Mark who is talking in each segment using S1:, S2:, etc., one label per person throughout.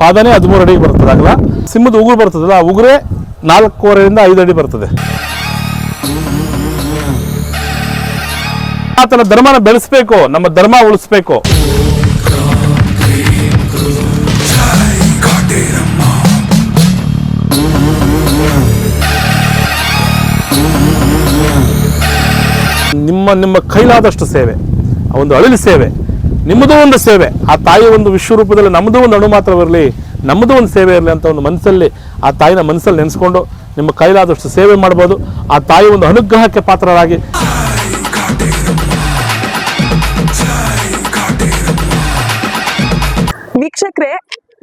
S1: ಪಾದನೇ ಹದಿಮೂರು ಅಡಿಗೆ ಬರ್ತದೆ. ಆಗಲ್ಲ ಸಿಂಹದ ಉಗುರು ಬರ್ತದಲ್ಲ, ಆ ಉಗುರೇ ನಾಲ್ಕೂವರೆಯಿಂದ ಐದು ಅಡಿ ಬರ್ತದೆ. ಆತನ ಧರ್ಮನ ಬೆಳೆಸಬೇಕು, ನಮ್ಮ ಧರ್ಮ ಉಳಿಸ್ಬೇಕು. ನಿಮ್ಮ ನಿಮ್ಮ ಕೈಲಾದಷ್ಟು ಸೇವೆ ಒಂದು ಅಳಿಲು ಸೇವೆ. ನಿಮ್ಮದು ಒಂದು ಸೇವೆ, ಆ ತಾಯಿ ಒಂದು ವಿಶ್ವರೂಪದಲ್ಲಿ ನಮ್ಮದು ಒಂದು ಅಣು ಮಾತ್ರ ಬರಲಿ ನಮ್ಮದು ಒಂದು ಸೇವೆ ಇರಲಿ ಅಂತ ಒಂದು ಮನಸ್ಸಲ್ಲಿ ಆ ತಾಯಿನ ಮನಸ್ಸಲ್ಲಿ ನೆನೆಸ್ಕೊಂಡು ನಿಮ್ಮ ಕೈಲಾದಷ್ಟು ಸೇವೆ ಮಾಡ್ಬೋದು. ಆ ತಾಯಿ ಒಂದು ಅನುಗ್ರಹಕ್ಕೆ ಪಾತ್ರರಾಗಿ.
S2: ವೀಕ್ಷಕ್ರೆ,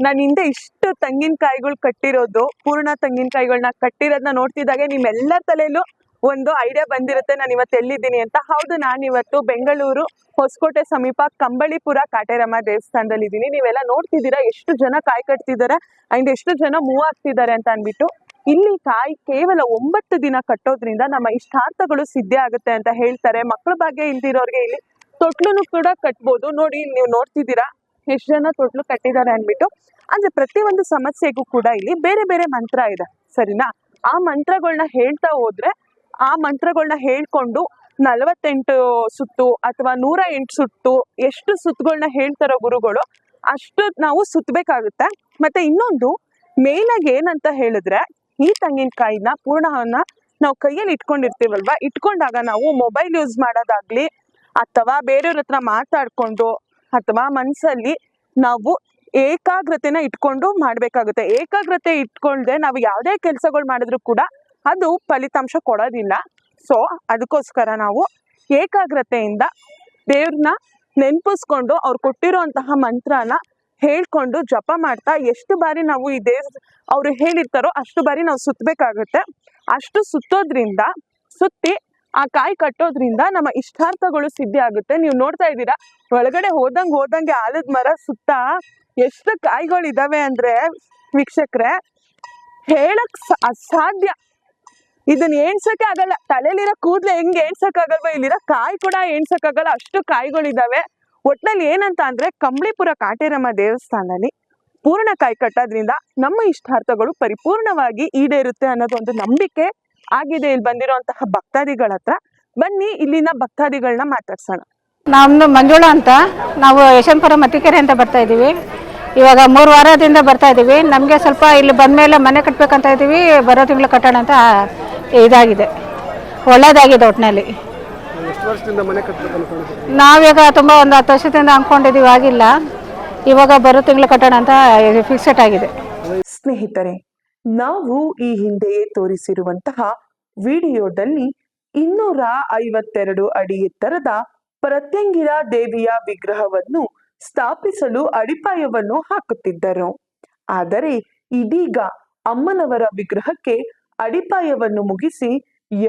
S2: ನಾನು ಹಿಂದೆ ಇಷ್ಟು ತೆಂಗಿನಕಾಯಿಗಳು ಕಟ್ಟಿರೋದು, ಪೂರ್ಣ ತೆಂಗಿನಕಾಯಿಗಳನ್ನ ಕಟ್ಟಿರೋದನ್ನ ನೋಡ್ತಿದ್ದಾಗೆ ನಿಮ್ಮೆಲ್ಲರ ತಲೆಯಲ್ಲೂ ಒಂದು ಐಡಿಯಾ ಬಂದಿರುತ್ತೆ. ನಾನು ಇವತ್ತು ಎಲ್ಲಿದ್ದೀನಿ ಅಂತ. ಹೌದು, ನಾನು ಇವತ್ತು ಬೆಂಗಳೂರು, ಹೊಸಕೋಟೆ ಸಮೀಪ ಕಂಬಳಿಪುರ ಕಾಟೇರಮ್ಮ ದೇವಸ್ಥಾನದಲ್ಲಿ ಇದ್ದೀನಿ. ನೀವೆಲ್ಲ ನೋಡ್ತಿದ್ದೀರಾ ಎಷ್ಟು ಜನ ಕಾಯಿ ಕಟ್ತಿದ್ದಾರೆ ಅಂಡ್ ಎಷ್ಟು ಜನ ಮೂವ್ ಆಗ್ತಿದ್ದಾರೆ ಅಂತ ಅಂದ್ಬಿಟ್ಟು. ಇಲ್ಲಿ ಕಾಯಿ ಕೇವಲ ಒಂಬತ್ತು ದಿನ ಕಟ್ಟೋದ್ರಿಂದ ನಮ್ಮ ಇಷ್ಟಾರ್ಥಗಳು ಸಿದ್ಧಿ ಆಗುತ್ತೆ ಅಂತ ಹೇಳ್ತಾರೆ. ಮಕ್ಕಳ ಭಾಗ್ಯ ಇಲ್ದಿರೋರ್ಗೆ ಇಲ್ಲಿ ತೊಟ್ಲುನು ಕೂಡ ಕಟ್ಬೋದು. ನೋಡಿ ನೀವು ನೋಡ್ತಿದ್ದೀರಾ ಎಷ್ಟು ಜನ ತೊಟ್ಲು ಕಟ್ಟಿದ್ದಾರೆ ಅಂದ್ಬಿಟ್ಟು. ಅಂದ್ರೆ ಪ್ರತಿಯೊಂದು ಸಮಸ್ಯೆಗೂ ಕೂಡ ಇಲ್ಲಿ ಬೇರೆ ಬೇರೆ ಮಂತ್ರ ಇದೆ. ಸರಿನಾ? ಆ ಮಂತ್ರಗಳನ್ನ ಹೇಳ್ತಾ ಹೋದ್ರೆ ಆ ಮಂತ್ರಗಳನ್ನ ಹೇಳ್ಕೊಂಡು ನಲವತ್ತೆಂಟು ಸುತ್ತು ಅಥವಾ ನೂರ ಎಂಟು ಸುತ್ತು ಎಷ್ಟು ಸುತ್ತುಗಳನ್ನ ಹೇಳ್ತಾರೋ ಗುರುಗಳು, ಅಷ್ಟು ನಾವು ಸುತ್ತಬೇಕಾಗುತ್ತೆ ಮತ್ತೆ ಇನ್ನೊಂದು ಮೇಲಾಗಿ ಏನಂತ ಹೇಳಿದ್ರೆ, ಈ ತೆಂಗಿನಕಾಯಿನ ಪೂರ್ಣವನ್ನ ನಾವು ಕೈಯಲ್ಲಿ ಇಟ್ಕೊಂಡಿರ್ತೀವಲ್ವಾ? ಇಟ್ಕೊಂಡಾಗ ನಾವು ಮೊಬೈಲ್ ಯೂಸ್ ಮಾಡೋದಾಗ್ಲಿ ಅಥವಾ ಬೇರೆಯವ್ರ ಹತ್ರ ಮಾತಾಡ್ಕೊಂಡು ಅಥವಾ ಮನಸ್ಸಲ್ಲಿ ನಾವು ಏಕಾಗ್ರತೆನ ಇಟ್ಕೊಂಡು ಮಾಡಬೇಕಾಗುತ್ತೆ. ಏಕಾಗ್ರತೆ ಇಟ್ಕೊಳ್ದೆ ನಾವು ಯಾವುದೇ ಕೆಲಸಗಳು ಮಾಡಿದ್ರು ಕೂಡ ಅದು ಫಲಿತಾಂಶ ಕೊಡೋದಿಲ್ಲ. ಸೊ ಅದಕ್ಕೋಸ್ಕರ ನಾವು ಏಕಾಗ್ರತೆಯಿಂದ ದೇವ್ರನ್ನ ನೆನಪಿಸ್ಕೊಂಡು ಅವ್ರು ಕೊಟ್ಟಿರೋಂತಹ ಮಂತ್ರನ ಹೇಳ್ಕೊಂಡು ಜಪ ಮಾಡ್ತಾ ಎಷ್ಟು ಬಾರಿ ನಾವು ಈ ದೇವ್ ಅವ್ರು ಹೇಳಿರ್ತಾರೋ ಅಷ್ಟು ಬಾರಿ ನಾವು ಸುತ್ತಬೇಕಾಗುತ್ತೆ ಅಷ್ಟು ಸುತ್ತೋದ್ರಿಂದ, ಸುತ್ತಿ ಆ ಕಾಯಿ ಕಟ್ಟೋದ್ರಿಂದ ನಮ್ಮ ಇಷ್ಟಾರ್ಥಗಳು ಸಿದ್ಧಿ ಆಗುತ್ತೆ. ನೀವು ನೋಡ್ತಾ ಇದ್ದೀರಾ, ಒಳಗಡೆ ಹೋದಂಗೆ ಹೋದಂಗೆ ಆಲದ ಮರ ಸುತ್ತ ಎಷ್ಟು ಕಾಯಿಗಳಿದಾವೆ ಅಂದ್ರೆ ವೀಕ್ಷಕ್ರೆ, ಹೇಳಕ್ ಅಸಾಧ್ಯ. ಇದನ್ನ ಎಣ್ಸಕ್ಕೆ ಆಗಲ್ಲ ತಲೆಲಿರೋ ಕೂದ್ಲೆ ಹೆಂಗ್ ಎಣ್ಸಕ್ ಆಗಲ್ವಾ ಇಲ್ಲಿರೋ ಕಾಯಿ ಕೂಡ ಎಣ್ಸಕ್ ಆಗಲ್ಲ ಅಷ್ಟು ಕಾಯಿಗಳಿದಾವೆ. ಒಟ್ನಲ್ಲಿ ಏನಂತ ಅಂದ್ರೆ ಕಂಬಳಿಪುರ ಕಾಟೇರಮ್ಮ ದೇವಸ್ಥಾನದಲ್ಲಿ ಪೂರ್ಣ ಕಾಯಿ ಕಟ್ಟೋದ್ರಿಂದ ನಮ್ಮ ಇಷ್ಟಾರ್ಥಗಳು ಪರಿಪೂರ್ಣವಾಗಿ ಈಡೇರುತ್ತೆ ಅನ್ನೋದೊಂದು ನಂಬಿಕೆ ಆಗಿದೆ. ಇಲ್ಲಿ ಬಂದಿರುವಂತಹ ಭಕ್ತಾದಿಗಳ ಹತ್ರ. ಬನ್ನಿ, ಇಲ್ಲಿನ ಭಕ್ತಾದಿಗಳನ್ನ ಮಾತಾಡ್ಸೋಣ.
S3: ನಮ್ದು ಮಂಜುಳ ಅಂತ. ನಾವು ಯಶವಂತಪುರ ಮತ್ತಿಕೆರೆ ಅಂತ ಬರ್ತಾ ಇದ್ದೀವಿ. ಇವಾಗ ಮೂರು ವಾರದಿಂದ ಬರ್ತಾ ಇದ್ದೀವಿ. ನಮಗೆ ಸ್ವಲ್ಪ ಇಲ್ಲಿ ಬಂದ ಮೇಲೆ ಮನೆ ಕಟ್ಟಬೇಕಂತ ಇದ್ದೀವಿ. ಬರೋ ತಿಂಗಳು ಕಟ್ಟೋಣ ಅಂತ ಇದಾಗಿದೆ. ಒಳ್ಳೇದಾಗಿದೆ ಒಟ್ಟಿನಲ್ಲಿ ನಾವೀಗ ತುಂಬ ಒಂದು ಹತ್ತು ವರ್ಷದಿಂದ ಅಂದ್ಕೊಂಡಿದ್ದೀವಿ ಆಗಿಲ್ಲ ಇವಾಗ ಬರೋ ತಿಂಗಳು ಕಟ್ಟೋಣ ಅಂತ ಫಿಕ್ಸೆಟ್ ಆಗಿದೆ.
S2: ಸ್ನೇಹಿತರೆ ನಾವು ಈ ಹಿಂದೆಯೇ ತೋರಿಸಿರುವಂತಹ ವಿಡಿಯೋದಲ್ಲಿ ಇನ್ನೂರ ಐವತ್ತೆರಡು ಅಡಿ ಎತ್ತರದ ಪ್ರತ್ಯಂಗಿರ ದೇವಿಯ ವಿಗ್ರಹವನ್ನು ಸ್ಥಾಪಿಸಲು ಅಡಿಪಾಯವನ್ನು ಹಾಕುತ್ತಿದ್ದರು. ಆದರೆ ಇದೀಗ ಅಮ್ಮನವರ ವಿಗ್ರಹಕ್ಕೆ ಅಡಿಪಾಯವನ್ನು ಮುಗಿಸಿ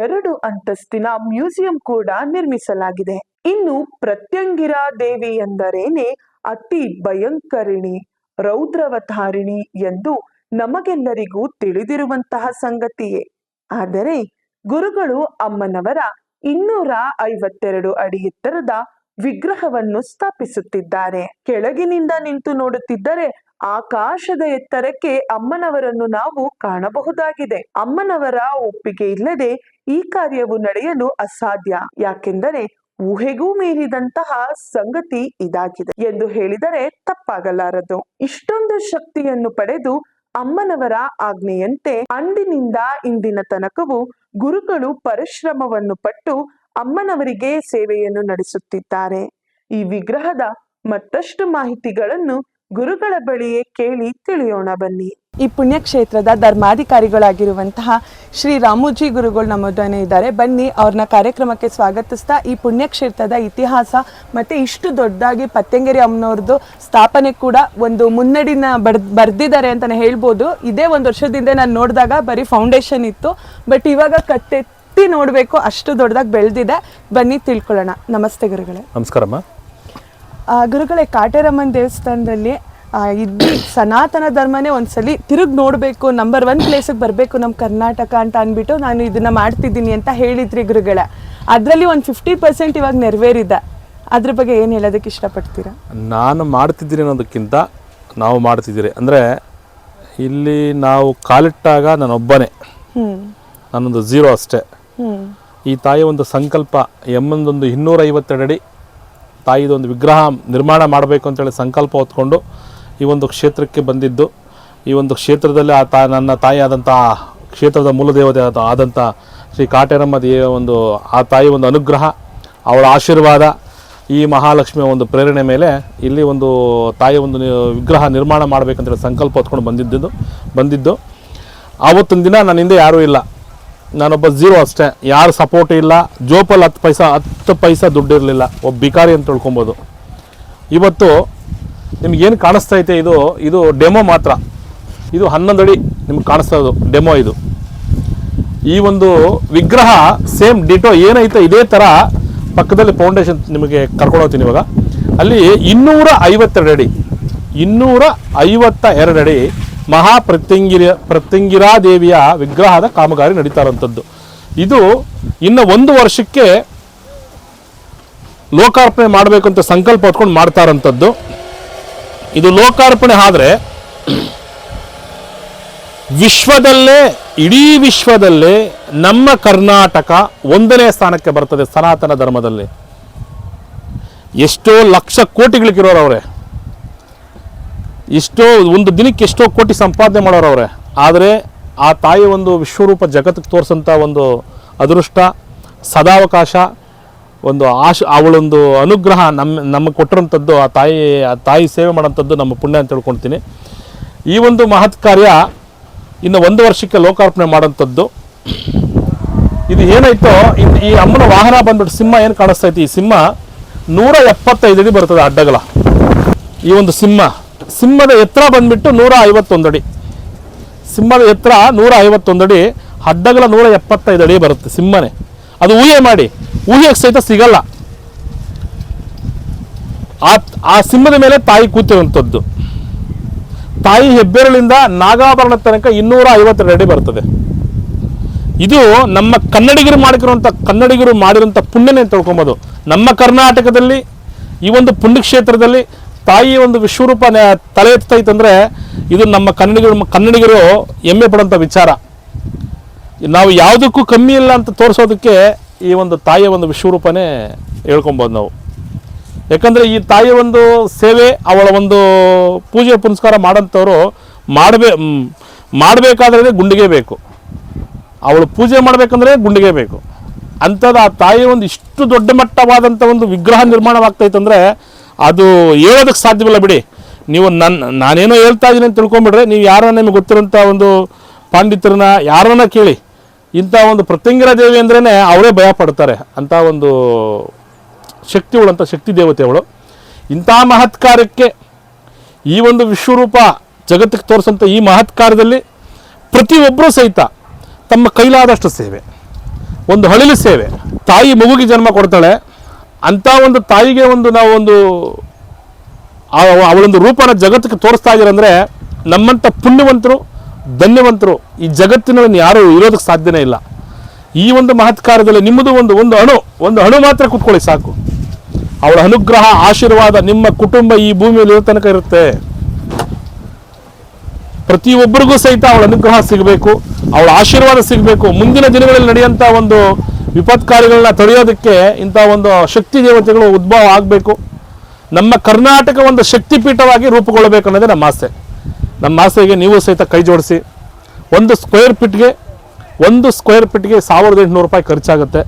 S2: ಎರಡು ಅಂತಸ್ತಿನ ಮ್ಯೂಸಿಯಂ ಕೂಡ ನಿರ್ಮಿಸಲಾಗಿದೆ. ಇನ್ನು ಪ್ರತ್ಯಂಗಿರಾ ದೇವಿ ಎಂದರೇನೆ ಅತಿ ಭಯಂಕರಿಣಿ, ರೌದ್ರವತಾರಿಣಿ ಎಂದು ನಮಗೆಲ್ಲರಿಗೂ ತಿಳಿದಿರುವಂತಹ ಸಂಗತಿಯೇ. ಆದರೆ ಗುರುಗಳು ಅಮ್ಮನವರ ಇನ್ನೂರ ಐವತ್ತೆರಡು ಅಡಿ ಎತ್ತರದ ವಿಗ್ರಹವನ್ನು ಸ್ಥಾಪಿಸುತ್ತಿದ್ದಾರೆ. ಕೆಳಗಿನಿಂದ ನಿಂತು ನೋಡುತ್ತಿದ್ದರೆ ಆಕಾಶದ ಎತ್ತರಕ್ಕೆ ಅಮ್ಮನವರನ್ನು ನಾವು ಕಾಣಬಹುದಾಗಿದೆ. ಅಮ್ಮನವರ ಒಪ್ಪಿಗೆ ಇಲ್ಲದೆ ಈ ಕಾರ್ಯವು ನಡೆಯಲು ಅಸಾಧ್ಯ. ಯಾಕೆಂದರೆ ಊಹೆಗೂ ಮೀರಿದಂತಹ ಸಂಗತಿ ಇದಾಗಿದೆ. ಎಂದು ಹೇಳಿದರೆ ತಪ್ಪಾಗಲಾರದು. ಇಷ್ಟೊಂದು ಶಕ್ತಿಯನ್ನು ಪಡೆದು ಅಮ್ಮನವರ ಆಜ್ಞೆಯಂತೆ ಅಂದಿನಿಂದ ಇಂದಿನ ತನಕವೂ ಗುರುಗಳು ಪರಿಶ್ರಮವನ್ನು ಪಟ್ಟು ಅಮ್ಮನವರಿಗೆ ಸೇವೆಯನ್ನು ನಡೆಸುತ್ತಿದ್ದಾರೆ. ಈ ವಿಗ್ರಹದ ಮತ್ತಷ್ಟು ಮಾಹಿತಿಗಳನ್ನು ಗುರುಗಳ ಬಳಿಯೇ ಕೇಳಿ ತಿಳಿಯೋಣ ಬನ್ನಿ. ಈ ಪುಣ್ಯಕ್ಷೇತ್ರದ ಧರ್ಮಾಧಿಕಾರಿಗಳಾಗಿರುವಂತಹ ಶ್ರೀ ರಾಮೋಜಿ ಗುರುಗಳು ನಮ್ಮೊಡನೆ ಇದ್ದಾರೆ. ಬನ್ನಿ ಅವ್ರನ್ನ ಕಾರ್ಯಕ್ರಮಕ್ಕೆ ಸ್ವಾಗತಿಸ್ತಾ ಈ ಪುಣ್ಯಕ್ಷೇತ್ರದ ಇತಿಹಾಸ ಮತ್ತೆ ಇಷ್ಟು ದೊಡ್ಡದಾಗಿ ಪತ್ತೆಂಗೆರೆ ಅಮ್ಮನವ್ರದ್ದು ಸ್ಥಾಪನೆ ಕೂಡ ಒಂದು ಮುನ್ನಡಿನ ಬಡ್ ಬರ್ದಿದ್ದಾರೆ ಅಂತಾನೆ ಹೇಳ್ಬೋದು. ಇದೇ ಒಂದು ವರ್ಷದಿಂದ ನಾನು ನೋಡಿದಾಗ ಬರೀ ಫೌಂಡೇಶನ್ ಇತ್ತು. ಬಟ್ ಇವಾಗ ಕಟ್ಟೆತ್ತಿ ನೋಡಬೇಕು ಅಷ್ಟು ದೊಡ್ಡದಾಗಿ ಬೆಳೆದಿದೆ. ಬನ್ನಿ ತಿಳ್ಕೊಳ್ಳೋಣ. ನಮಸ್ತೆ ಗುರುಗಳೇ.
S1: ನಮಸ್ಕಾರಮ್ಮ.
S2: ಗುರುಗಳೇ ಕಾಟೇರಮ್ಮನ ದೇವಸ್ಥಾನದಲ್ಲಿ ಇದ್ದು ಸನಾತನ ಧರ್ಮನೇ ಒಂದ್ಸಲಿ ತಿರುಗಿ ನೋಡಬೇಕು ನಂಬರ್ ಒನ್ ಪ್ಲೇಸಿಗೆ ಬರಬೇಕು ನಮ್ಮ ಕರ್ನಾಟಕ ಅಂತ ಅಂದ್ಬಿಟ್ಟು ನಾನು ಇದನ್ನ ಮಾಡ್ತಿದ್ದೀನಿ ಅಂತ ಹೇಳಿದ್ರಿ ಗುರುಗಳ. ಅದರಲ್ಲಿ ಒಂದು ಫಿಫ್ಟಿ ಪರ್ಸೆಂಟ್ ಇವಾಗ ನೆರವೇರಿದೆ. ಅದ್ರ ಬಗ್ಗೆ ಏನು ಹೇಳೋದಕ್ಕೆ ಇಷ್ಟಪಡ್ತೀರಾ?
S1: ನಾನು ಮಾಡ್ತಿದ್ದೀನಿ ಅನ್ನೋದಕ್ಕಿಂತ ನಾವು ಮಾಡ್ತಿದ್ದೀರಿ. ಅಂದರೆ ಇಲ್ಲಿ ನಾವು ಕಾಲಿಟ್ಟಾಗ ನಾನೊಬ್ಬನೇ ನಾನೊಂದು ಝೀರೋ ಅಷ್ಟೇ.
S2: ಹ್ಮ್.
S1: ಈ ತಾಯಿ ಒಂದು ಸಂಕಲ್ಪ ಎಮ್ಮಂದೊಂದು ಇನ್ನೂರೈವತ್ತೆರಡು ಅಡಿ ತಾಯಿದೊಂದು ವಿಗ್ರಹ ನಿರ್ಮಾಣ ಮಾಡಬೇಕು ಅಂತೇಳಿ ಸಂಕಲ್ಪ ಹೊತ್ಕೊಂಡು ಈ ಒಂದು ಕ್ಷೇತ್ರಕ್ಕೆ ಬಂದಿದ್ದು. ಈ ಒಂದು ಕ್ಷೇತ್ರದಲ್ಲಿ ಆ ತಾ, ನನ್ನ ತಾಯಿ ಆದಂಥ ಕ್ಷೇತ್ರದ ಮೂಲದೇವತೆ ಆದ- ಆದಂಥ ಶ್ರೀ ಕಾಟೇರಮ್ಮ ದೇವ ಒಂದು, ಆ ತಾಯಿ ಒಂದು ಅನುಗ್ರಹ, ಅವಳ ಆಶೀರ್ವಾದ, ಈ ಮಹಾಲಕ್ಷ್ಮಿಯ ಒಂದು ಪ್ರೇರಣೆ ಮೇಲೆ ಇಲ್ಲಿ ಒಂದು ತಾಯಿ ಒಂದು ವಿಗ್ರಹ ನಿರ್ಮಾಣ ಮಾಡಬೇಕಂತೇಳಿ ಸಂಕಲ್ಪ ಹೊತ್ಕೊಂಡು ಬಂದಿದ್ದು ಬಂದಿದ್ದು. ಆವತ್ತಿನ ದಿನ ನನ್ನ ಹಿಂದೆ ಯಾರೂ ಇಲ್ಲ. ನಾನೊಬ್ಬ ಝೀರೋ ಅಷ್ಟೇ. ಯಾರು ಸಪೋರ್ಟ್ ಇಲ್ಲ, ಜೋಪಲ್ಲಿ ಹತ್ತು ಪೈಸ ಹತ್ತು ಪೈಸ ದುಡ್ಡಿರಲಿಲ್ಲ ಒಬ್ಬ ಬಿಕಾರಿ ಅಂತ ತಿಳ್ಕೊಬೋದು. ಇವತ್ತು ನಿಮ್ಗೇನು ಕಾಣಿಸ್ತಾ ಐತೆ, ಇದು ಇದು ಡೆಮೋ ಮಾತ್ರ. ಇದು ಹನ್ನೊಂದು ಅಡಿ ನಿಮ್ಗೆ ಕಾಣಿಸ್ತಾ ಇರೋದು ಡೆಮೋ ಇದು. ಈ ಒಂದು ವಿಗ್ರಹ ಸೇಮ್ ಡಿಟೋ ಏನೈತೆ, ಇದೇ ಥರ ಪಕ್ಕದಲ್ಲಿ ಫೌಂಡೇಶನ್ ನಿಮಗೆ ಕರ್ಕೊಂಡು ಹೋಗ್ತೀನಿ ಇವಾಗ. ಅಲ್ಲಿ ಇನ್ನೂರ ಐವತ್ತೆರಡು ಅಡಿ, ಇನ್ನೂರ ಐವತ್ತ ಎರಡು ಅಡಿ ಮಹಾ ಪ್ರತ್ಯಂಗಿರ ದೇವಿಯ ವಿಗ್ರಹದ ಕಾಮಗಾರಿ ನಡೀತಾ ಇರೋಂಥದ್ದು ಇದು ಇನ್ನು ಒಂದು ವರ್ಷಕ್ಕೆ ಲೋಕಾರ್ಪಣೆ ಮಾಡಬೇಕು ಅಂತ ಸಂಕಲ್ಪ ಹೊತ್ಕೊಂಡು ಮಾಡ್ತಾ ಇರೋಂಥದ್ದು ಇದು ಲೋಕಾರ್ಪಣೆ ಆದರೆ ವಿಶ್ವದಲ್ಲೇ, ಇಡೀ ವಿಶ್ವದಲ್ಲೇ ನಮ್ಮ ಕರ್ನಾಟಕ ಒಂದನೇ ಸ್ಥಾನಕ್ಕೆ ಬರ್ತದೆ ಸನಾತನ ಧರ್ಮದಲ್ಲಿ. ಎಷ್ಟೋ ಲಕ್ಷ ಕೋಟಿಗಳಿಗಿರೋರು ಎಷ್ಟೋ, ಒಂದು ದಿನಕ್ಕೆ ಎಷ್ಟೋ ಕೋಟಿ ಸಂಪಾದನೆ ಮಾಡೋರು ಅವರೇ. ಆದರೆ ಆ ತಾಯಿ ಒಂದು ವಿಶ್ವರೂಪ ಜಗತ್ತಿಗೆ ತೋರಿಸಂಥ ಒಂದು ಅದೃಷ್ಟ, ಸದಾವಕಾಶ, ಒಂದು ಆಶ, ಅವಳೊಂದು ಅನುಗ್ರಹ ನಮ್ಮ ನಮಗೆ ಕೊಟ್ಟಿರೋಂಥದ್ದು ಆ ತಾಯಿ ಆ ತಾಯಿ ಸೇವೆ ಮಾಡೋಂಥದ್ದು ನಮ್ಮ ಪುಣ್ಯ ಅಂತ ತಿಳ್ಕೊಳ್ತೀನಿ. ಈ ಒಂದು ಮಹತ್ ಕಾರ್ಯ ಇನ್ನು ಒಂದು ವರ್ಷಕ್ಕೆ ಲೋಕಾರ್ಪಣೆ ಮಾಡೋಂಥದ್ದು ಇದು ಏನಾಯ್ತೋ ಇನ್ನು ಈ ಅಮ್ಮನ ವಾಹನ ಬಂದ್ಬಿಟ್ಟು ಸಿಂಹ ಏನು ಕಾಣಿಸ್ತಾ ಐತಿ? ಈ ಸಿಂಹ ನೂರ ಎಪ್ಪತ್ತೈದು ಅಡಿ ಬರ್ತದೆ ಅಡ್ಡಗಳ ಈ ಒಂದು ಸಿಂಹ. ಸಿಂಹದ ಎತ್ತರ ಬಂದ್ಬಿಟ್ಟು ನೂರ ಐವತ್ತೊಂದು ಅಡಿ ಸಿಂಹದ ಎತ್ತರ ನೂರ ಐವತ್ತೊಂದು ಅಡಿ ಅಡ್ಡಗಳ ನೂರ ಎಪ್ಪತ್ತೈದು ಅಡಿ ಬರುತ್ತೆ ಸಿಂಹನೇ. ಅದು ಊಹೆ ಮಾಡಿ. ಊಹೆಗೆ ಸಹಿತ ಸಿಗಲ್ಲ. ಆ ಆ ಸಿಂಹದ ಮೇಲೆ ತಾಯಿ ಕೂತಿರುವಂಥದ್ದು. ತಾಯಿ ಹೆಬ್ಬೆರಳಿಂದ ನಾಗಾಭರಣ ತನಕ ಇನ್ನೂರ ಐವತ್ತೆರಡು ಅಡಿ ಬರ್ತದೆ. ಇದು ನಮ್ಮ ಕನ್ನಡಿಗರು ಮಾಡಿರುವಂಥ ಕನ್ನಡಿಗರು ಮಾಡಿರುವಂಥ ಪುಣ್ಯನೇ ತಿಳ್ಕೊಬೋದು. ನಮ್ಮ ಕರ್ನಾಟಕದಲ್ಲಿ, ಈ ಒಂದು ಪುಣ್ಯಕ್ಷೇತ್ರದಲ್ಲಿ ತಾಯಿ ಒಂದು ವಿಶ್ವರೂಪ ತಲೆ ಅಂದರೆ ಇದು ನಮ್ಮ ಕನ್ನಡಿಗರು ಕನ್ನಡಿಗರು ಹೆಮ್ಮೆ ಪಡುವಂಥ ವಿಚಾರ. ನಾವು ಯಾವುದಕ್ಕೂ ಕಮ್ಮಿ ಇಲ್ಲ ಅಂತ ತೋರಿಸೋದಕ್ಕೆ ಈ ಒಂದು ತಾಯಿಯ ಒಂದು ವಿಶ್ವರೂಪನೇ ಹೇಳ್ಕೊಬೋದು ನಾವು. ಯಾಕಂದರೆ ಈ ತಾಯಿಯ ಒಂದು ಸೇವೆ, ಅವಳ ಒಂದು ಪೂಜೆ ಪುನಸ್ಕಾರ ಮಾಡೋಂಥವ್ರು ಮಾಡಬೇ ಮಾಡಬೇಕಾದ್ರೆ ಗುಂಡಿಗೆ ಬೇಕು. ಅವಳು ಪೂಜೆ ಮಾಡಬೇಕಂದ್ರೆ ಗುಂಡಿಗೆ ಬೇಕು. ಅಂಥದ್ದು ಆ ತಾಯಿ ಒಂದು ಇಷ್ಟು ದೊಡ್ಡ ಮಟ್ಟವಾದಂಥ ಒಂದು ವಿಗ್ರಹ ನಿರ್ಮಾಣವಾಗ್ತೈತಂದ್ರೆ ಅದು ಹೇಳೋದಕ್ಕೆ ಸಾಧ್ಯವಿಲ್ಲ ಬಿಡಿ. ನೀವು ನನ್ನ ನಾನೇನೋ ಹೇಳ್ತಾ ಇದ್ದೀನಿ ಅಂತ ತಿಳ್ಕೊಂಬಿಡ್ರೆ ನೀವು ಯಾರೋ ನಿಮಗೆ ಗೊತ್ತಿರೋಂಥ ಒಂದು ಪಾಂಡಿತರನ್ನ ಯಾರನ್ನ ಕೇಳಿ, ಇಂಥ ಒಂದು ಪ್ರತ್ಯಂಗಿರ ದೇವಿ ಅಂದ್ರೇ ಅವರೇ ಭಯ ಪಡ್ತಾರೆ. ಅಂಥ ಒಂದು ಶಕ್ತಿವಳಂತ ಶಕ್ತಿ ದೇವತೆ ಅವಳು. ಇಂಥ ಮಹತ್ಕಾರ್ಯಕ್ಕೆ ಈ ಒಂದು ವಿಶ್ವರೂಪ ಜಗತ್ತಿಗೆ ತೋರಿಸಂಥ ಈ ಮಹತ್ಕಾರ್ಯದಲ್ಲಿ ಪ್ರತಿಯೊಬ್ಬರೂ ಸಹಿತ ತಮ್ಮ ಕೈಲಾದಷ್ಟು ಸೇವೆ. ಒಂದು ಹಳಿಲು ಸೇವೆ. ತಾಯಿ ಮಗುಗೆ ಜನ್ಮ ಕೊಡ್ತಾಳೆ. ಅಂಥ ಒಂದು ತಾಯಿಗೆ ಒಂದು ನಾವು ಒಂದು ಅವಳೊಂದು ರೂಪನ ಜಗತ್ತಿಗೆ ತೋರಿಸ್ತಾ ಇದ್ದೀರಂದ್ರೆ ನಮ್ಮಂಥ ಪುಣ್ಯವಂತರು, ಧನ್ಯವಂತರು ಈ ಜಗತ್ತಿನಲ್ಲಿ ಯಾರೂ ಇರೋದಕ್ಕೆ ಸಾಧ್ಯನೇ ಇಲ್ಲ. ಈ ಒಂದು ಮಹತ್ ಕಾರ್ಯದಲ್ಲಿ ನಿಮ್ಮದು ಒಂದು ಒಂದು ಅಣು ಒಂದು ಅಣು ಮಾತ್ರ ಕುತ್ಕೊಳ್ಳಿ ಸಾಕು. ಅವಳ ಅನುಗ್ರಹ, ಆಶೀರ್ವಾದ ನಿಮ್ಮ ಕುಟುಂಬ ಈ ಭೂಮಿಯಲ್ಲಿ ಇರೋ ತನಕ ಇರುತ್ತೆ. ಪ್ರತಿಯೊಬ್ಬರಿಗೂ ಸಹಿತ ಅವಳ ಅನುಗ್ರಹ ಸಿಗಬೇಕು, ಅವಳ ಆಶೀರ್ವಾದ ಸಿಗಬೇಕು. ಮುಂದಿನ ದಿನಗಳಲ್ಲಿ ನಡೆಯುವಂಥ ಒಂದು ವಿಪತ್ಕಾರಿಗಳನ್ನ ತಡೆಯೋದಕ್ಕೆ ಇಂಥ ಒಂದು ಶಕ್ತಿ ದೇವತೆಗಳು ಉದ್ಭವ ಆಗಬೇಕು. ನಮ್ಮ ಕರ್ನಾಟಕ ಒಂದು ಶಕ್ತಿಪೀಠವಾಗಿ ರೂಪುಗೊಳ್ಳಬೇಕು ಅನ್ನೋದೇ ನಮ್ಮ ಆಸೆ. ನಮ್ಮ ಆಸೆಗೆ ನೀವು ಸಹಿತ ಕೈ ಜೋಡಿಸಿ. ಒಂದು ಸ್ಕ್ವೇರ್ ಫೀಟ್ಗೆ ಒಂದು ಸ್ಕ್ವೇರ್ ಫೀಟ್ಗೆ ಸಾವಿರದ ಎಂಟುನೂರು ರೂಪಾಯಿ ಖರ್ಚಾಗುತ್ತೆ.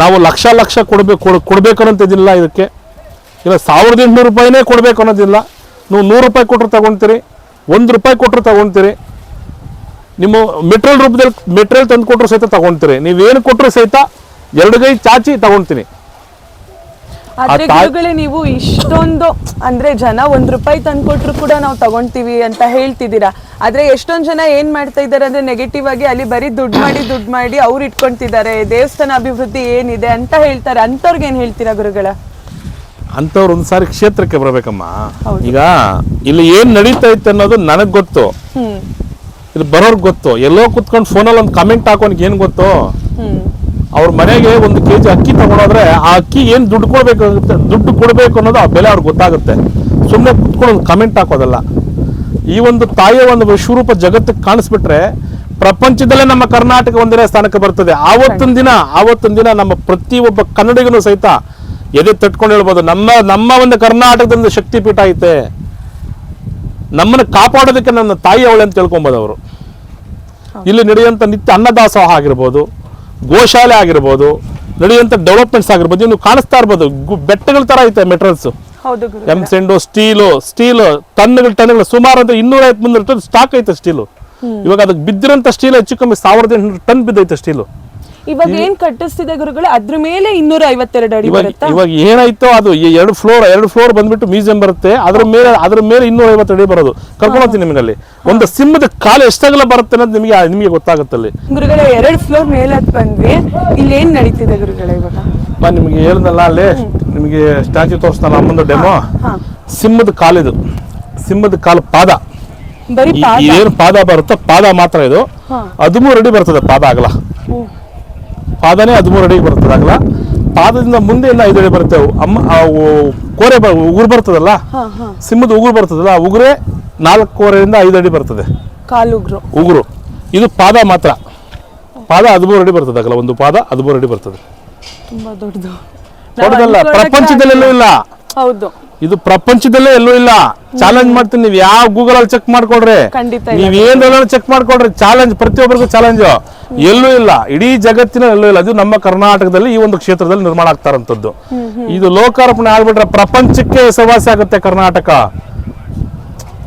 S1: ನಾವು ಲಕ್ಷ ಲಕ್ಷ ಕೊಡಬೇಕು ಕೊಡಬೇಕು ಅನ್ನೋಂಥದ್ದಿಲ್ಲ ಇದಕ್ಕೆ. ಇಲ್ಲ, ಸಾವಿರದ ಎಂಟುನೂರು ರೂಪಾಯಿನೇ ಕೊಡಬೇಕು ಅನ್ನೋದಿಲ್ಲ. ನೀವು ನೂರು ರೂಪಾಯಿ ಕೊಟ್ಟರು ತಗೊಳ್ತೀರಿ ಒಂದು ರೂಪಾಯಿ ಕೊಟ್ಟರು ತಗೊಳ್ತೀರಿ. ನಿಮ್ಮ ಮೆಟೀರಿಯಲ್ ರೂಪದಲ್ಲಿ ಮೆಟೀರಿಯಲ್ ತಂದು ಕೊಟ್ಟರು ಸಹಿತ ತಗೊಳ್ತೀರಿ. ನೀವೇನು ಕೊಟ್ಟರು ಸಹಿತ ಎರಡು ಕೈ ಚಾಚಿ ತಗೊಳ್ತೀನಿ
S2: ಆದ್ರೆ ನೀವು ಇಷ್ಟೊಂದು ಅಂದ್ರೆ ಜನ ಒಂದ್ ರೂಪಾಯಿ ತಂದ್ಕೊಟ್ರು ಕೂಡ ನಾವು ತಗೊಂತೀವಿ ಅಂತ ಹೇಳ್ತಿದ್ದೀರಾ? ಆದ್ರೆ ಎಷ್ಟೊಂದ್ ಜನ ಏನ್ ಮಾಡ್ತಾ ಇದ್ದಾರೆ ಅಂದ್ರೆ ನೆಗೆಟಿವ್ ಆಗಿ ಅಲ್ಲಿ ಬರೀ ದುಡ್ಡು ಮಾಡಿ ದುಡ್ಡು ಮಾಡಿ ಅವ್ರು ಇಟ್ಕೊಂತಿದ್ದಾರೆ ದೇವಸ್ಥಾನ ಅಭಿವೃದ್ಧಿ ಏನಿದೆ ಅಂತ ಹೇಳ್ತಾರೆ. ಅಂತವ್ರಿಗೆ ಏನ್ ಹೇಳ್ತೀರಾ ಗುರುಗಳ?
S1: ಅಂಥವ್ರು ಒಂದು ಸಾರಿ ಕ್ಷೇತ್ರಕ್ಕೆ ಬರಬೇಕಮ್ಮ. ಈಗ ಇಲ್ಲಿ ಏನು ನಡೀತಾ ಇತ್ತು ಅನ್ನೋದು ನನಗೆ ಗೊತ್ತು. ಇಲ್ಲಿ ಬರೋರ್ಗೆ ಗೊತ್ತು. ಎಲ್ಲೋ ಕುತ್ಕೊಂಡು ಫೋನಲ್ಲಿ ಒಂದು ಕಮೆಂಟ್ ಹಾಕೋನ್ಗೆ ಏನು ಗೊತ್ತು? ಅವ್ರ ಮನೆಗೆ ಒಂದು ಕೆ ಜಿ ಅಕ್ಕಿ ತಗೊಂಡೋದ್ರೆ ಆ ಅಕ್ಕಿ ಏನು ದುಡ್ಡು ಕೊಡ್ಬೇಕಾಗುತ್ತೆ? ದುಡ್ಡು ಕೊಡಬೇಕು ಅನ್ನೋದು ಆ ಬೆಲೆ ಅವ್ರಿಗೆ ಗೊತ್ತಾಗುತ್ತೆ. ಸುಮ್ಮನೆ ಕುತ್ಕೊಂಡು ಕಮೆಂಟ್ ಹಾಕೋದಲ್ಲ. ಈ ಒಂದು ತಾಯಿಯ ಒಂದು ವಿಶ್ವರೂಪ ಜಗತ್ತಿಗೆ ಕಾಣಿಸ್ಬಿಟ್ರೆ ಪ್ರಪಂಚದಲ್ಲೇ ನಮ್ಮ ಕರ್ನಾಟಕ ಒಂದನೇ ಸ್ಥಾನಕ್ಕೆ ಬರ್ತದೆ. ಆವತ್ತಿನ ದಿನ ಆವತ್ತಿನ ದಿನ ನಮ್ಮ ಪ್ರತಿಯೊಬ್ಬ ಕನ್ನಡಿಗನು ಸಹಿತ ಎದೆ ತಟ್ಕೊಂಡು ಹೇಳ್ಬೋದು ನಮ್ಮ ನಮ್ಮ ಒಂದು ಕರ್ನಾಟಕದಲ್ಲಿ ಶಕ್ತಿ ಪೀಠ ಐತೆ. ನಮ್ಮನ್ನು ಕಾಪಾಡೋದಕ್ಕೆ ನನ್ನ ತಾಯಿ ಅವಳೆ ಅಂತ ತಿಳ್ಕೊಬೋದು ಅವರು. ಇಲ್ಲಿ ನಡೆಯುವಂಥ ನಿತ್ಯ ಅನ್ನದಾಸೋಹ ಆಗಿರ್ಬೋದು ಗೋಶಾಲೆ ಆಗಿರ್ಬೋದು ನಡೆಯುವಂಥ ಡೆವಲಪ್ಮೆಂಟ್ಸ್ ಆಗಿರ್ಬೋದು ನೀವು ಕಾಣಿಸ್ತಾ ಇರ್ಬೋದು ಬೆಟ್ಟಗಳ ಥರ ಐತೆ
S2: ಮೆಟ್ರಲ್ಸ್
S1: ಎಂ ಸೆಂಡು ಸ್ಟೀಲು ಸ್ಟೀಲು ಟನ್ಗಳು ಟನ್ಗಳು ಸುಮಾರು ಅಂದ್ರೆ ಇನ್ನೂರ ಐವತ್ತು ಮುನ್ನೂರು ಟನ್ ಸ್ಟಾಕ್ ಐತೆ ಸ್ಟೀಲು ಇವಾಗ ಅದಕ್ಕೆ ಬಿದ್ದಿರೋಂಥ ಸ್ಟೀಲ್ ಹೆಚ್ಚು ಕಮ್ಮಿ ಸಾವಿರದ ಎಂಟುನೂರು ಟನ್ ಬಿದ್ದೈತೆ ಸ್ಟೀಲು
S2: ಇವಾಗ ಏನ್ ಕಟ್ಟಿಸ್ತಿದೆ ಗುರುಗಳು? ಅದ್ರ ಮೇಲೆ ಇನ್ನೂರ ಐವತ್ತೆರಡು ಅಡಿ
S1: ಇವಾಗ
S2: ಬರುತ್ತಾ?
S1: ಇವಾಗ ಏನಾಯ್ತೋ ಅದು ಈ ಎರಡು ಫ್ಲೋರ್ ಎರಡು ಫ್ಲೋರ್ ಬಂದ್ಬಿಟ್ಟು ಮ್ಯೂಸಿಯಂ ಬರುತ್ತೆ ಅದ್ರ ಮೇಲೆ ಅದ್ರ ಮೇಲೆ ಇನ್ನೂರ ಐವತ್ತು ಅಡಿ ಬರೋದು. ಕರ್ಕೊಂಡು ಹೋಗ್ತೀನಿ ಅಲ್ಲಿ ಒಂದು ಸಿಂಹದ ಕಾಲು ಎಷ್ಟಾಗಲ್ಲ ಬರುತ್ತೆ ಅನ್ನೋದು ನಿಮಗೆ ನಿಮಗೆ ಗೊತ್ತಾಗುತ್ತೆ ಅಲ್ಲಿ
S2: ಗುರುಗಳೇ ಎರಡು ಫ್ಲೋರ್ ಮೇಲೆ ಬಂದ್ವಿ. ಇಲ್ಲಿ ಏನ್ ನಡೀತಿದೆ ಗುರುಗಳೇ ಇವಾಗ?
S1: ಬಾ ನಿಮಗೆ ಹೇಳ್ದಲ್ಲ ಅಲ್ಲಿ ನಿಮಗೆ ಸ್ಟ್ಯಾಚ್ಯೂ ತೋರಿಸ್ತಾನ ಅಮ್ಮಂದು ಡೆಮೋ ಸಿಂಹದ ಕಾಲಿದು ಸಿಂಹದ ಕಾಲು ಪಾದ. ಏನು ಪಾದ ಬರುತ್ತೋ ಪಾದ ಮಾತ್ರ ಇದು.
S2: ಅದು
S1: ಹದಿಮೂರು ಅಡಿ ಬರ್ತದೆ ಪಾದ ಆಗಲ
S2: ಓ,
S1: ಪಾದನೇ ಹದಿಮೂರು ಅಡಿ ಬರ್ತದೆ ಆಗಲ್ಲ ಪಾದದಿಂದ ಮುಂದೆ ಇನ್ನ ಐದು ಅಡಿ ಬರುತ್ತೆ. ಅಮ್ಮ ಅವು ಕೋರೆ ಬ ಉಗುರು ಬರ್ತದಲ್ಲ? ಸಿಂಹದ ಉಗುರು ಬರ್ತದಲ್ಲ ಆ ಉಗುರೇ ಕೋರೆಯಿಂದ ಐದು ಅಡಿ ಬರ್ತದೆ.
S2: ಕಾಲುಗ್ರು.
S1: ಉಗುರು. ಇದು ಪಾದ ಮಾತ್ರ. ಪಾದ ಹದಿಮೂರು ಅಡಿ ಬರ್ತದೆ ಆಗಲ್ಲ ಒಂದು ಪಾದ ಹದಿಮೂರು ಅಡಿ ಬರ್ತದೆ.
S2: ತುಂಬಾ ದೊಡ್ಡದು.
S1: ದೊಡ್ಡದಲ್ಲ ಪ್ರಪಂಚದಲ್ಲೆಲ್ಲೂ ಇಲ್ಲ.
S2: ಹೌದು.
S1: ಇದು ಪ್ರಪಂಚದಲ್ಲೇ ಎಲ್ಲೂ ಇಲ್ಲ. ಚಾಲೆಂಜ್ ಮಾಡ್ತೀನಿ. ನೀವು ಯಾವ ಗೂಗಲ್ ಅಲ್ಲಿ ಚೆಕ್ ಮಾಡ್ಕೊಡ್ರಿ.
S2: ಖಂಡಿತ ಇಲ್ಲ.
S1: ನೀವ್ ಏನ್ ಚೆಕ್ ಮಾಡ್ಕೊಡ್ರಿ? ಚಾಲೆಂಜ್ ಪ್ರತಿಯೊಬ್ಬರಿಗೂ ಚಾಲೆಂಜ್ ಎಲ್ಲೂ ಇಲ್ಲ. ಇಡೀ ಜಗತ್ತಿನ ಎಲ್ಲೂ ಇಲ್ಲ. ಅದು ನಮ್ಮ ಕರ್ನಾಟಕದಲ್ಲಿ ಈ ಒಂದು ಕ್ಷೇತ್ರದಲ್ಲಿ ನಿರ್ಮಾಣ ಆಗ್ತಾರಂತದ್ದು ಇದು ಲೋಕಾರ್ಪಣೆ ಆಗ್ಬಿಟ್ರೆ ಪ್ರಪಂಚಕ್ಕೆ ಹೆಸವಾಸಿ ಆಗುತ್ತೆ ಕರ್ನಾಟಕ.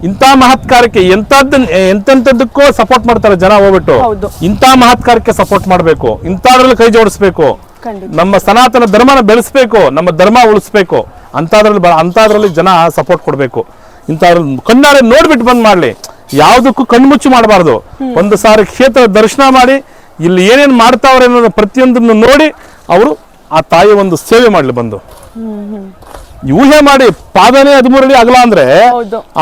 S1: ಇಂಥ ಮಹತ್ ಕಾರ್ಯಕ್ಕೆ ಎಂತದ್ದು ಎಂತೆಂತದಕ್ಕೂ ಸಪೋರ್ಟ್ ಮಾಡ್ತಾರೆ ಜನ ಹೋಗ್ಬಿಟ್ಟು.
S2: ಇಂತ
S1: ಇಂಥ ಮಹತ್ ಕಾರ್ಯಕ್ಕೆ ಸಪೋರ್ಟ್ ಮಾಡಬೇಕು. ಇಂಥದ್ರಲ್ಲಿ ಕೈ ಜೋಡಿಸ್ಬೇಕು. ನಮ್ಮ ಸನಾತನ ಧರ್ಮನ ಬೆಳೆಸ್ಬೇಕು. ನಮ್ಮ ಧರ್ಮ ಉಳಿಸ್ಬೇಕು. ಅಂಥದ್ರಲ್ಲಿ ಬ ಅಂಥದ್ರಲ್ಲಿ ಜನ ಸಪೋರ್ಟ್ ಕೊಡಬೇಕು. ಇಂಥದ್ರಲ್ಲಿ ಕಣ್ಣಾರೆ ನೋಡ್ಬಿಟ್ಟು ಬಂದ್ ಮಾಡಲಿ. ಯಾವುದಕ್ಕೂ ಕಣ್ಮುಚ್ಚು ಮಾಡಬಾರ್ದು. ಒಂದು ಸಾರಿ ಕ್ಷೇತ್ರ ದರ್ಶನ ಮಾಡಿ ಇಲ್ಲಿ ಏನೇನು ಮಾಡ್ತಾವ್ರೆ ಅನ್ನೋದು ಪ್ರತಿಯೊಂದನ್ನು ನೋಡಿ ಅವರು ಆ ತಾಯಿ ಒಂದು ಸೇವೆ ಮಾಡಲಿ ಬಂದು. ಊಹೆ ಮಾಡಿ ಪಾದನೇ ಹದಿಮೂರಲ್ಲಿ ಆಗಲ್ಲ ಅಂದ್ರೆ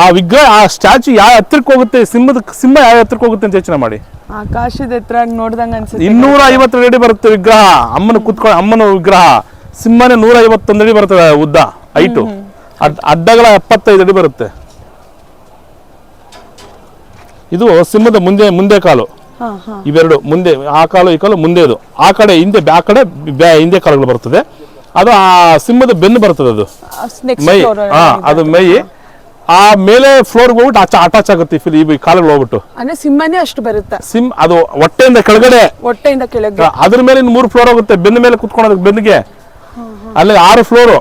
S1: ಆ ವಿಗ್ರಹ ಆ ಸ್ಟ್ಯಾಚು ಯಾವ ಹತ್ತಿರಕ್ಕೆ ಹೋಗುತ್ತೆ ಸಿಂಹದ ಸಿಂಹ ಯಾವ ಹತ್ತಿರಕ್ಕೆ ಹೋಗುತ್ತೆ ಅಂತ ಯೋಚನೆ ಮಾಡಿ.
S2: ಆಕಾಶದ ಎತ್ತರ ನೋಡ್ದಂಗ ಅನ್ಸುತ್ತೆ.
S1: ಇನ್ನೂರ ಐವತ್ತು ಅಡಿ ಬರುತ್ತೆ ವಿಗ್ರಹ. ಅಮ್ಮನ ಕುತ್ಕೊಂಡು ಅಮ್ಮನ ವಿಗ್ರಹ. ಸಿಂಹನೇ ನೂರ ಐವತ್ತೊಂದು ಅಡಿ ಬರ್ತದೆ ಉದ್ದ ಹೈಟು. ಅಡ್ ಅಡ್ಡಗಳ ಎಪ್ಪತ್ತೈದು ಅಡಿ ಬರುತ್ತೆ. ಇದು ಸಿಂಹದ ಮುಂದೆ ಮುಂದೆ ಕಾಲು. ಇವೆರಡು ಮುಂದೆ ಆ ಕಾಲು ಈ ಕಾಲು ಮುಂದೆದು. ಆ ಕಡೆ ಹಿಂದೆ ಆ ಕಡೆ ಹಿಂದೆ ಕಾಲುಗಳು ಬರ್ತದೆ. ಅದು ಆ ಸಿಂಹದ ಬೆನ್ನು ಬರ್ತದೆ ಅದು. ಮೈ ಹಾ ಅದು ಮೈ. ಆ ಮೇಲೆ ಫ್ಲೋರ್ ಹೋಗ್ಬಿಟ್ಟು ಆಚೆ ಅಟ್ಯಾಚ್ ಆಗುತ್ತೆ ಫಿಲ್ ಈ ಕಾಲುಗಳು ಹೋಗ್ಬಿಟ್ಟು.
S2: ಅಂದ್ರೆ ಸಿಂಹನೇ ಅಷ್ಟು ಬರುತ್ತೆ.
S1: ಸಿಂ ಅದು ಹೊಟ್ಟೆಯಿಂದ ಕೆಳಗಡೆ.
S2: ಹೊಟ್ಟೆಯಿಂದ ಕೆಳಗಡೆ
S1: ಅದ್ರ ಮೇಲೆ ಮೂರು ಫ್ಲೋರ್ ಹೋಗುತ್ತೆ. ಬೆನ್ನ ಮೇಲೆ ಕುತ್ಕೊಳೋದಕ್ಕೆ ಬೆನ್ನಿಗೆ. ಅಲ್ಲಿ ಆರು ಫ್ಲೋರು.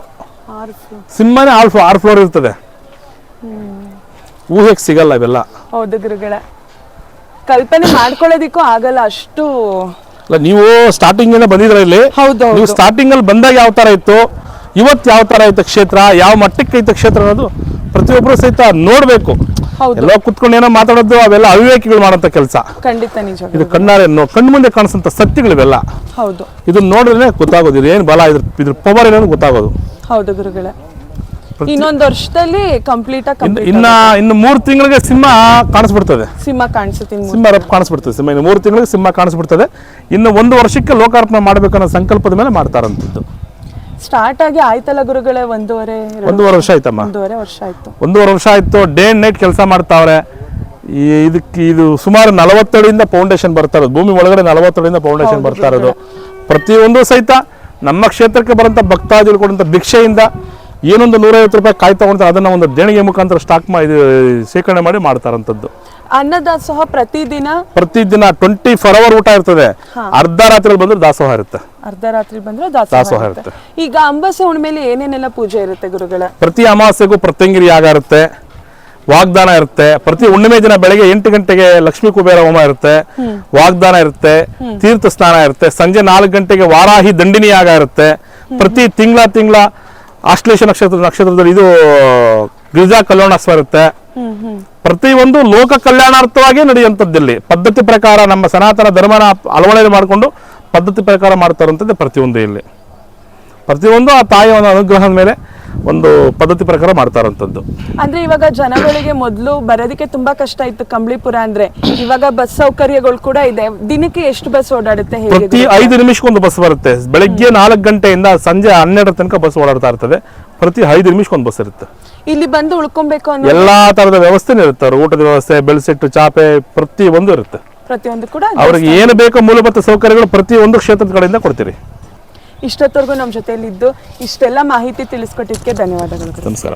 S1: ಸಿನಿಮಾನೇ ಆರು ಆರು ಫ್ಲೋರ್ ಇರ್ತದೆ. ಊಹೆಗೆ ಸಿಗಲ್ಲ ಇವೆಲ್ಲ.
S2: ಹೌದು ಗುರುಗಳ. ಕಲ್ಪನೆ ಮಾಡ್ಕೊಳ್ಳೋದಿಕ್ಕೂ ಆಗಲ್ಲ ಅಷ್ಟು
S1: ಅಲ್ಲ ನೀವು ಸ್ಟಾರ್ಟಿಂಗ್ ಇಂದ ಬಂದಿದ್ರ ಇಲ್ಲಿ?
S2: ಹೌದು
S1: ನೀವು ಸ್ಟಾರ್ಟಿಂಗ್ ಅಲ್ಲಿ ಬಂದಾಗ ಯಾವ ತರ ಇತ್ತು? ಇವತ್ತು ಯಾವ ತರ ಇತ್ತು ಕ್ಷೇತ್ರ? ಯಾವ ಮಟ್ಟಕ್ಕೆ ಐತೆ ಕ್ಷೇತ್ರ ಅನ್ನೋದು ಪ್ರತಿಯೊಬ್ಬರು ಸಹಿತ ನೋಡ್ಬೇಕು. ಎಲ್ಲ ಕುತ್ಕೊಂಡು ಏನೋ ಮಾತಾಡೋದು ಅವೆಲ್ಲ ಅವಿವೇಕಿಗಳು ಮಾಡೋಂಥ ಕೆಲಸ.
S2: ಖಂಡಿತ ನಿಜ.
S1: ಇದು ಕಣ್ಣಾರೆ ಕಣ್ಣು ಮುಂದೆ ಕಾಣಿಸಂತ ಸತ್ಯಗಳಿವೆಲ್ಲ.
S2: ಹೌದು.
S1: ಇದನ್ನ ನೋಡಿದ್ರೆ ಗೊತ್ತಾಗೋದು ಇದು ಏನು ಬಲ ಇದ್ರ ಇದ್ರ ಪವರ್ ಏನೋ ಗೊತ್ತಾಗೋದು.
S2: ಹೌದು ಗುರುಗಳೇ. ಇನ್ನೊಂದು ವರ್ಷದಲ್ಲಿ ಕಂಪ್ಲೀಟ್ ಆಗಿ
S1: ಇನ್ನ ಇನ್ನು ಮೂರು ತಿಂಗಳಿಗೆ ಸಿಂಹ ಕಾಣಿಸ್ಬಿಡ್ತದೆ.
S2: ಸಿಂಹ ಕಾಣಿಸುತ್ತೆ
S1: ಸಿಂಹ ರಪ್ ಕಾಣಿಸ್ಬಿಡ್ತದೆ ಸಿಂಹ ಇನ್ನು ಮೂರು ತಿಂಗಳಿಗೆ ಸಿಂಹ ಕಾಣಿಸ್ಬಿಡ್ತದೆ. ಇನ್ನು ಒಂದು ವರ್ಷಕ್ಕೆ ಲೋಕಾರ್ಪಣೆ ಮಾಡ್ಬೇಕನ್ನೋ ಸಂಕಲ್ಪದ ಮೇಲೆ ಮಾಡ್ತಾರಂತದ್ದು.
S2: ಸ್ಟಾರ್ಟ್ ಆಗಿ ಆಯ್ತಲ್ಲ ಗುರುಗಳೇ ಒಂದೂವರೆ
S1: ಒಂದೂವರೆ ವರ್ಷ ಆಯ್ತಮ್ಮ?
S2: ಒಂದೂವರೆ ವರ್ಷ ಆಯ್ತು.
S1: ಒಂದೂವರೆ ವರ್ಷ ಆಯ್ತು ಡೇ ಅಂಡ್ ನೈಟ್ ಕೆಲಸ ಮಾಡ್ತಾವ್ರೆ. ಈ ಇದಕ್ಕೆ ಇದು ಸುಮಾರು ನಲವತ್ತಡಿಯಿಂದ ಫೌಂಡೇಶನ್ ಬರ್ತಾ ಇರೋದು ಭೂಮಿ ಒಳಗಡೆ ನಲವತ್ತಡಿಯಿಂದ ಫೌಂಡೇಶನ್ ಬರ್ತಾ ಇರೋದು. ಪ್ರತಿಯೊಂದು ಸಹಿತ ನಮ್ಮ ಕ್ಷೇತ್ರಕ್ಕೆ ಬರೋಂಥ ಭಕ್ತಾದಿಗಳು ಕೊಡುವಂಥ ಭಿಕ್ಷೆಯಿಂದ ಏನೊಂದು ನೂರೈವತ್ತು ರೂಪಾಯಿ ಕಾಯ್ತಾ ತಗೊಂಡ್ರೆ ಅದನ್ನ ಒಂದು ದೇಣಿಗೆ ಮುಖಾಂತರ ಸ್ಟಾಕ್ ಮಾಡಿ ಶೇಖರಣೆ ಮಾಡಿ ಮಾಡ್ತಾರಂಥದ್ದು
S2: ಅನ್ನದಾಸೋಹ ಪ್ರತಿದಿನ
S1: ಪ್ರತಿದಿನ ಟ್ವೆಂಟಿ ಫೋರ್ ಅವರ್ ಊಟ ಇರ್ತದೆ. ಅರ್ಧ ರಾತ್ರಿ ಬಂದ್ರೆ ದಾಸೋಹ ಇರುತ್ತೆ.
S2: ಅರ್ಧ ರಾತ್ರಿ ಬಂದ್ರೆ ದಾಸೋಹ ಇರುತ್ತೆ. ಈಗ ಅಂಬಾಸೆ ಹುಣ್ಣಿಮೆಲಿ ಏನೇನೆಲ್ಲ ಪೂಜೆ ಇರುತ್ತೆ ಗುರುಗಳ?
S1: ಪ್ರತಿ ಅಮಾವಾಸ್ಯೆಗೂ ಪ್ರತ್ಯಂಗಿರಿ ಯಾಗ ಇರುತ್ತೆ. ವಾಗ್ದಾನ ಇರುತ್ತೆ. ಪ್ರತಿ ಹುಣ್ಣಿಮೆ ದಿನ ಬೆಳಗ್ಗೆ ಎಂಟು ಗಂಟೆಗೆ ಲಕ್ಷ್ಮೀ ಕುಬೇರ ಹೋಮ ಇರುತ್ತೆ. ವಾಗ್ದಾನ ಇರುತ್ತೆ. ತೀರ್ಥ ಸ್ನಾನ ಇರುತ್ತೆ. ಸಂಜೆ ನಾಲ್ಕು ಗಂಟೆಗೆ ವಾರಾಹಿ ದಂಡಿನಿ ಯಾಗ ಇರುತ್ತೆ. ಪ್ರತಿ ತಿಂಗಳ ತಿಂಗಳ ಆಶ್ಲೇಷ ನಕ್ಷತ್ರ ನಕ್ಷತ್ರದಲ್ಲಿ ಇದು ಗಿರಿಜಾ ಕಲ್ಯಾಣೋತ್ಸವ ಇರುತ್ತೆ. ಪ್ರತಿಯೊಂದು ಲೋಕ ಕಲ್ಯಾಣಾರ್ಥವಾಗಿ ನಡೆಯುವಂಥದ್ದಿಲ್ಲಿ ಪದ್ಧತಿ ಪ್ರಕಾರ ನಮ್ಮ ಸನಾತನ ಧರ್ಮನ ಅಳವಡಿಕೆ ಮಾಡಿಕೊಂಡು ಪದ್ಧತಿ ಪ್ರಕಾರ ಮಾಡ್ತಾರಂಥದ್ದು ಪ್ರತಿಯೊಂದು ಇಲ್ಲಿ. ಪ್ರತಿಯೊಂದು ಆ ತಾಯಿಯ ಒಂದು ಅನುಗ್ರಹದ ಮೇಲೆ ಒಂದು ಪದ್ಧತಿ ಪ್ರಕಾರ ಮಾಡ್ತಾರಂಥದ್ದು.
S2: ಅಂದ್ರೆ ಇವಾಗ ಜನಗಳಿಗೆ ಮೊದಲು ಬರೋದಕ್ಕೆ ತುಂಬಾ ಕಷ್ಟ ಇತ್ತು ಕಂಬಳಿಪುರ ಅಂದ್ರೆ. ಇವಾಗ ಬಸ್ ಸೌಕರ್ಯಗಳು ಕೂಡ ಇದೆ. ದಿನಕ್ಕೆ ಎಷ್ಟು ಬಸ್ ಓಡಾಡುತ್ತೆ
S1: ಪ್ರತಿ ಐದು ನಿಮಿಷಕ್ಕೊಂದು ಬಸ್ ಬರುತ್ತೆ. ಬೆಳಗ್ಗೆ ನಾಲ್ಕು ಗಂಟೆಯಿಂದ ಸಂಜೆ ಹನ್ನೆರಡರ ತನಕ ಬಸ್ ಓಡಾಡ್ತಾ ಇರ್ತದೆ. ಪ್ರತಿ ಐದು ನಿಮಿಷಕ್ಕೆ ಒಂದು ಬಸ್ ಇರುತ್ತೆ.
S4: ಇಲ್ಲಿ ಬಂದು ಉಳ್ಕೊಬೇಕು ಅನ್ನೋ
S1: ಎಲ್ಲಾ ತರದ ವ್ಯವಸ್ಥೆನೂ ಇರುತ್ತೆ. ಊಟದ ವ್ಯವಸ್ಥೆ ಬೆಳೆಸಿಟ್ಟು ಚಾಪೆ ಪ್ರತಿ ಒಂದು ಇರುತ್ತೆ.
S4: ಪ್ರತಿಯೊಂದು ಕೂಡ
S1: ಅವ್ರಿಗೆ ಏನು ಬೇಕೋ ಮೂಲಭೂತ ಸೌಕರ್ಯಗಳು ಪ್ರತಿ ಒಂದು ಕ್ಷೇತ್ರದ ಕಡೆಯಿಂದ ಕೊಡ್ತೀರಿ.
S4: ಇಷ್ಟೊತ್ತವರೆಗೂ ನಮ್ಮ ಜೊತೆಲಿದ್ದು ಇಷ್ಟೆಲ್ಲ ಮಾಹಿತಿ ತಿಳಿಸ್ಕೊಟ್ಟಿದ್ದಕ್ಕೆ ಧನ್ಯವಾದಗಳು.
S1: ನಮಸ್ಕಾರ